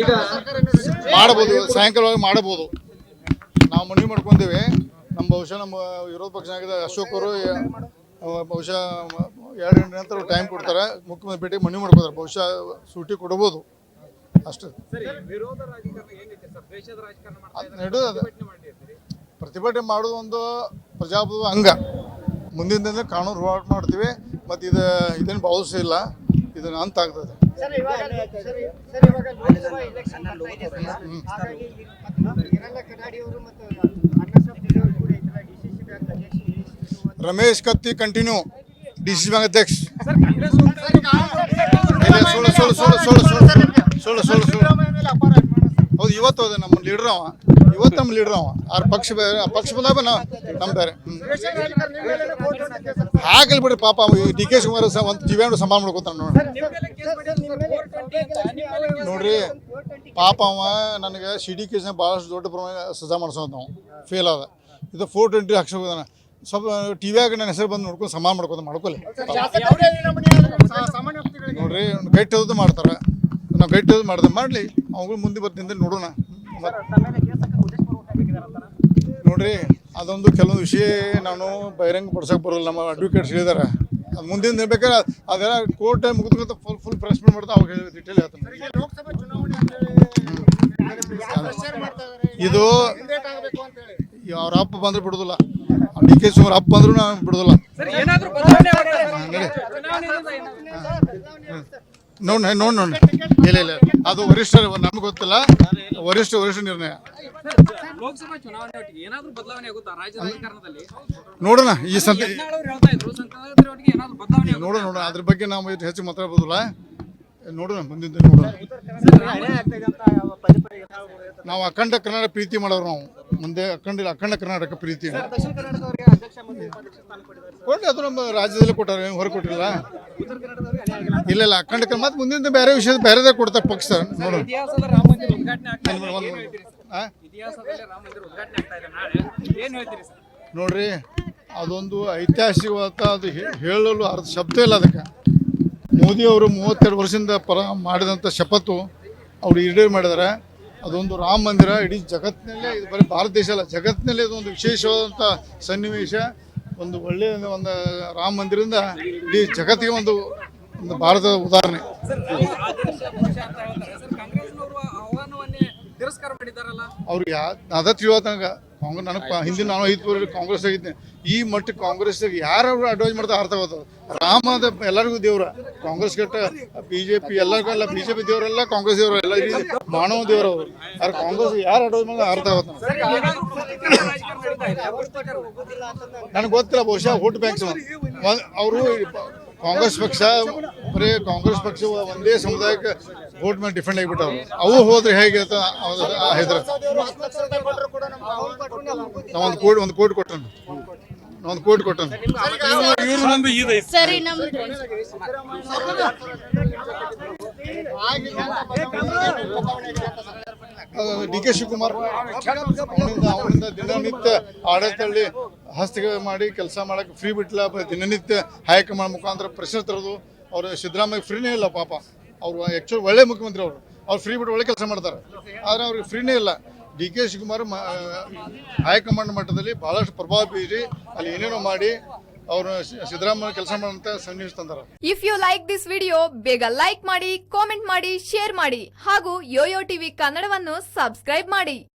ಈಗ ಮಾಡಬಹುದು ಸಾಯಂಕಾಲ ಮಾಡಬಹುದು ನಾವು ಮನವಿ ಮಾಡ್ಕೊಂತೀವಿ ನಮ್ಮ ಬಹುಶಃ ನಮ್ಮ ವಿರೋಧ ಪಕ್ಷ ನಾಯಕದ ಅಶೋಕ್ ಅವರು ಬಹುಶಃ ಎರಡು ಗಂಟೆ ನಂತರ ಟೈಮ್ ಕೊಡ್ತಾರೆ. ಮುಖ್ಯಮಂತ್ರಿ ಭೇಟಿ ಮನವಿ ಮಾಡ್ಕೋತಾರೆ ಬಹುಶಃ ಸೂಟಿ ಕೊಡಬಹುದು ಅಷ್ಟೇ. ಸರಿ ವಿರೋಧ ರಾಜಕಾರಣ ಏನೈತೆ ಸರ್? ದ್ವೇಷದ ರಾಜಕಾರಣ ಮಾಡ್ತಾ ಅದ್ ಅದು. ಪ್ರತಿಭಟನೆ ಮಾಡಿರ್ತೀರಿ ಪ್ರತಿಭಟನೆ ಮಾಡೋದು ಒಂದು ಪ್ರಜಾಪ್ರಭುತ್ವ ಅಂಗ. ಮುಂದಿನ ದಿನ ಕಾನೂನು ಹೋರಾಟ ಮಾಡ್ತೀವಿ. ಮತ್ತು ಇದು ಇದೇನು ಭಾವಿಸಿಲ್ಲ ಇದನ್ನು ಅಂತ ಆಗ್ತದೆ. Ramesh Katti continue D C bank ಅಧ್ಯಕ್ಷ. ಸುಳ್ಳು ಸುಳ್ಳು ಸುಳ್ಳು ಸುಳ್ಳು ಸುಳ್ಳು ಸುಳ್ಳು ಸುಳ್ಳು ಹೌದು ಇವತ್ತು ನಮ್ಮ ಲೀಡ್ರ್ ಅವ. ಇವತ್ತು ನಮ್ಮ ಲೀಡರ್ ಅವ. ಪಕ್ಷ ಪಕ್ಷ ಬಂದಾಗ ನಾವು ಬೇರೆ. ಹಾಗಲ್ ಬಿಡ್ರಿ ಪಾಪ ಡಿ ಕೆ ಶಿವಕುಮಾರ್ ಒಂದು ಜೀವನ ಸಂಭಾಳ ಮಾಡ್ಕೋತಾನ ನೋಡಿ. ನೋಡ್ರಿ, ಪಾಪ ಅವ ನನಗೆ ಸಿ ಡಿ ಕೇಸ್ನ ಭಾಳಷ್ಟು ದೊಡ್ಡ ಪ್ರಮಾಣ ಸಜಾ ಮಾಡಿಸೋದು ನಾವು ಫೇಲ್ ಆದ. ಇದು ಫೋರ್ ಟ್ವೆಂಟಿ ಹಾಕ್ಸೋದಾನ ಸ್ವಲ್ಪ ಟಿವಿಯಾಗ ನನ್ನ ಹೆಸರು ಬಂದು ನೋಡ್ಕೊಂಡು ಸಮಾನ ಮಾಡ್ಕೊಂಡು ಮಾಡ್ಕೊಲಿ. ನೋಡ್ರಿ ಗೈಟ್ ಹೋದ್ ಮಾಡ್ತಾರೆ. ನಾವು ಗೈಟ್ ಹೋದ್ ಮಾಡ್ದೆ ಮಾಡಲಿ. ಅವ್ಗಳು ಮುಂದೆ ಬರ್ತಿಂದ ನೋಡೋಣ. ನೋಡ್ರಿ ಅದೊಂದು ಕೆಲವೊಂದು ವಿಷಯ ನಾನು ಬಹಿರಂಗ ಪಡಿಸೋಕೆ ಬರೋಲ್ಲ ನಮ್ಮ ಅಡ್ವೊಕೇಟ್ಸ್ ಹೇಳಿದಾರೆ. ಅದು ಮುಂದಿನ ಬೇಕಾದ್ರೆ ಅದೆಲ್ಲ ಕೋರ್ಟ್ ಟೈಮ್ ಮುಗಿದ್ಕೊಂತ ಫುಲ್ ಫುಲ್ ಪ್ರೆಸ್ ಮಾಡ್ತಾ ಅವಾಗ ಡಿಟೇಲ್ ಹೇಳ್ತಾನೆ. ಇದು ಅವ್ರ ಅಪ್ಪ ಬಂದ್ರೆ ಬಿಡೋದಿಲ್ಲ. ಡಿ ಕೆ ಶಿವರ್ ಅಪ್ಪ ಬಂದ್ರು ನಾನು ಬಿಡೋದಿಲ್ಲ. ನೋಡಿ ನೋಡಿ ನೋಡಿ ಇಲ್ಲ ಇಲ್ಲ. ಅದು ವರಿಷ್ಠರು ನಮ್ಗೆ ಗೊತ್ತಿಲ್ಲ. ವರಿಷ್ಠ ವರಿಷ್ಠ ನಿರ್ಣಯ. ಲೋಕಸಭಾ ಚುನಾವಣೆ ಏನಾದ್ರೂ ಬದಲಾವಣೆ ಆಗುತ್ತಾ ರಾಜ್ಯ ರಾಜಕಾರಣದಲ್ಲಿ ನೋಡೋಣ ಈ ಸಂತೆ? ನೋಡೋಣ ನೋಡೋಣ. ಅದ್ರ ಬಗ್ಗೆ ನಾವು ಇದು ಹೆಚ್ಚು ಮಾತಾಡ್ಬೋದಿಲ್ಲ? ನೋಡೋಣ ಮುಂದಿನ ದಿನ ನೋಡೋಣ. ನಾವು ಅಖಂಡ ಕರ್ನಾಟಕ ಪ್ರೀತಿ ಮಾಡೋರು ನಾವು. ಮುಂದೆ ಅಖಂಡ ಅಖಂಡ ಕರ್ನಾಟಕ ಪ್ರೀತಿ. ದಕ್ಷಿಣ ಕರ್ನಾಟಕದವರಿಗೆ ಅಧ್ಯಕ್ಷ ಮತ್ತು ಉಪಾಧ್ಯಕ್ಷ ಸ್ಥಾನ ಕೊಟ್ಟಿದ್ದಾರೆ ಕೊಟ್ಟು ಅದು ನಮ್ಮ ರಾಜ್ಯದಲ್ಲಿ ಕೊಟ್ಟಾರೆ ಏನು ಇಲ್ಲ ಇಲ್ಲ ಅಖಂಡ ಮತ್ತೆ ಮುಂದಿನ ಬೇರೆ ವಿಷಯ ಬೇರೆದೇ ಕೊಡ್ತಾರೆ ಪಕ್ಷ. ನೋಡು ನೋಡ್ರಿ ಅದೊಂದು ಐತಿಹಾಸಿಕವಾದ ಅದು ಹೇಳಲು ಅರ್ಧ ಶಬ್ದ ಇಲ್ಲ ಅದಕ್ಕೆ. ಮೋದಿಯವರು ಮೂವತ್ತೆರಡು ವರ್ಷದಿಂದ ಪರ ಮಾಡಿದಂಥ ಶಪಥು ಅವರು ಈಡೇರಿ ಮಾಡಿದ್ರೆ. ಅದೊಂದು ರಾಮ ಮಂದಿರ ಇಡೀ ಜಗತ್ತಿನಲ್ಲೇ ಇದು ಬರೀ ಭಾರತ ದೇಶ ಅಲ್ಲ ಜಗತ್ತಿನಲ್ಲೇ ಇದೊಂದು ವಿಶೇಷವಾದಂಥ ಸನ್ನಿವೇಶ. ಒಂದು ಒಳ್ಳೆಯ ಒಂದು ರಾಮ ಮಂದಿರದಿಂದ ಇಡೀ ಜಗತ್ತಿಗೆ ಒಂದು ಒಂದು ಭಾರತದ ಉದಾಹರಣೆ. ಅವ್ರಿಗೆ ಯಾವ ಅದ ತಿಳಿಯೋದಂಗ ಕಾಂಗ್ರೆಸ್ ನನಗೆ ಹಿಂದಿನ ನಾನು ಐದು ಕಾಂಗ್ರೆಸ್ ಆಗಿದ್ದೆ. ಈ ಮಟ್ಟ ಕಾಂಗ್ರೆಸ್ ಯಾರು ಅಡ್ವೈಸ್ ಮಾಡ್ತಾ ಅರ್ಥ ಆಗೋದು? ರಾಮದ ಎಲ್ಲರಿಗೂ ದೇವ್ರ. ಕಾಂಗ್ರೆಸ್ ಕೆಟ್ಟ ಬಿ ಜೆ ಪಿ ಎಲ್ಲರಿಗೂ ಎಲ್ಲ ಬಿ ಜೆ ಪಿ ದೇವರೆಲ್ಲ ಕಾಂಗ್ರೆಸ್ ದೇವರು ಎಲ್ಲ ಮಾನವ ದೇವರವರು ಅವರು. ಆದ್ರೆ ಕಾಂಗ್ರೆಸ್ ಯಾರು ಅಡ್ವೈಸ್ ಮಾಡಿದ್ರೆ ಅರ್ಥ ಅಂತಂದ್ರೆ ನನಗೆ ಗೊತ್ತಿಲ್ಲ ಬಹುಶಃ ವೋಟ್ ಬ್ಯಾಂಕ್ಸ್ ಅವರು ಕಾಂಗ್ರೆಸ್ ಪಕ್ಷ ಬರೀ ಕಾಂಗ್ರೆಸ್ ಪಕ್ಷ ಒಂದೇ ಸಮುದಾಯಕ್ಕೆ ವೋಟ್ ಮೇಲೆ ಡಿಫೆಂಡ್ ಆಗಿಬಿಟ್ಟವ್ರು. ಅವು ಹೋದ್ರೆ ಹೇಗಿರುತ್ತೆ? ಹೆದ್ರ ದೇವರು ಹತ್ತು ಲಕ್ಷ ಕೂಡ ನಮ್ಮ ಅವ್ರು ಕೊಟ್ರು ನಾವು ಹೋಗೋದಿಲ್ಲ. ಒಂದು ಕೋಟಿ ಒಂದು ಕೋಟಿ ಕೊಟ್ಟನು. ಒಂದು ಕೋಟಿ ಕೊಟ್ಟನು. ಸರಿ ನಮ್ದು ಡಿ ಕೆ ಶಿವಕುಮಾರ್ ಅವನಿಂದ ಅವನಿಂದ ದಿನನಿತ್ಯ ಆಡಳಿತದಲ್ಲಿ ಹಸ್ತಿಗೆ ಮಾಡಿ ಕೆಲಸ ಮಾಡಕ್ಕೆ ಫ್ರೀ ಬಿಟ್ಲ ದಿನನಿತ್ಯ ಹೈಕಮಾಂಡ್ ಮುಖಾಂತರ ಪ್ರಶ್ನೆ ತರೋದು. ಅವರು ಸಿದ್ದರಾಮಯ್ಯ ಫ್ರೀನೇ ಇಲ್ಲ ಪಾಪ. ಅವರು ಆ್ಯಕ್ಚುಲಿ ಒಳ್ಳೆ ಮುಖ್ಯಮಂತ್ರಿ ಅವರು. ಅವ್ರು ಫ್ರೀ ಬಿಟ್ಟು ಒಳ್ಳೆ ಕೆಲಸ ಮಾಡ್ತಾರೆ. ಆದರೆ ಅವ್ರಿಗೆ ಫ್ರೀನೇ ಇಲ್ಲ. ಡಿ ಕೆ ಶಿವಕುಮಾರ್ ಮ- ಹೈಕಮಾಂಡ್ ಮಟ್ಟದಲ್ಲಿ ಬಹಳಷ್ಟು ಪ್ರಭಾವ ಬೀರಿ ಅಲ್ಲಿ ಏನೇನೋ ಮಾಡಿ ಅವರು ಸಿದ್ದರಾಮಯ್ಯ ಕೆಲಸ ಮಾಡುವಂತ ಸನ್ನಿವೇಶ ತಂದಾರ. If you like this video ಬೇಗ ಲೈಕ್ ಮಾಡಿ ಕಾಮೆಂಟ್ ಮಾಡಿ ಶೇರ್ ಮಾಡಿ ಹಾಗೂ ಯೋಯೋ ಟಿವಿ ಕನ್ನಡವನ್ನು ಸಬ್ಸ್ಕ್ರೈಬ್ ಮಾಡಿ.